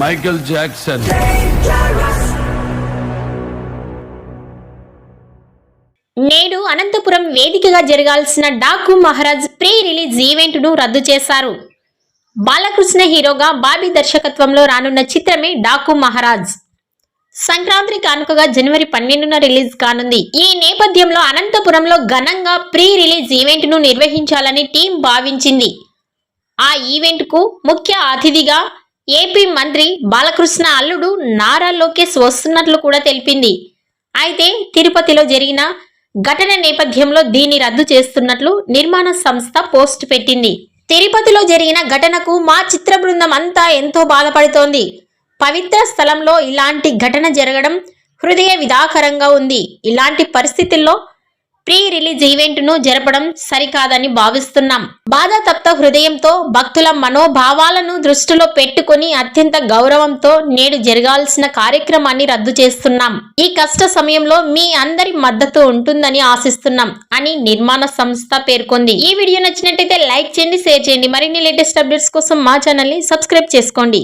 Michael Jackson నేడు అనంతపురం వేదికగా జరగాల్సిన డాకు మహారాజ్ ప్రీ రిలీజ్ ఈవెంట్ను రద్దు చేశారు. బాలకృష్ణ హీరోగా బాబీ దర్శకత్వంలో రానున్న చిత్రమే డాకు మహారాజ్. సంక్రాంతి కానుకగా జనవరి పన్నెండున రిలీజ్ కానుంది. ఈ నేపథ్యంలో అనంతపురంలో ఘనంగా ప్రీ రిలీజ్ ఈవెంట్ను నిర్వహించాలని టీం భావించింది. ఆ ఈవెంట్కు ముఖ్య అతిథిగా ఏపీ మంత్రి బాలకృష్ణ అల్లుడు నారా లోకేష్ వస్తున్నట్లు కూడా తెలిపింది. అయితే తిరుపతిలో జరిగిన ఘటన నేపథ్యంలో దీన్ని రద్దు చేస్తున్నట్లు నిర్మాణ సంస్థ పోస్ట్ పెట్టింది. తిరుపతిలో జరిగిన ఘటనకు మా చిత్ర బృందం అంతా ఎంతో బాధపడుతోంది. పవిత్ర స్థలంలో ఇలాంటి ఘటన జరగడం హృదయ విదాకరంగా ఉంది. ఇలాంటి పరిస్థితుల్లో ప్రీ రిలీజ్ ఈవెంట్ను జరపడం సరికాదని భావిస్తున్నాం. బాధాతప్త హృదయంతో భక్తుల మనోభావాలను దృష్టిలో పెట్టుకొని అత్యంత గౌరవంతో నేడు జరగాల్సిన కార్యక్రమాన్ని రద్దు చేస్తున్నాం. ఈ కష్ట సమయంలో మీ అందరి మద్దతు ఉంటుందని ఆశిస్తున్నాం అని నిర్మాణ సంస్థ పేర్కొంది. ఈ వీడియో నచ్చినట్టయితే లైక్ చేయండి షేర్ చేయండి. మరిన్ని లేటెస్ట్ అప్డేట్స్ కోసం మా ఛానల్ని సబ్స్క్రైబ్ చేసుకోండి.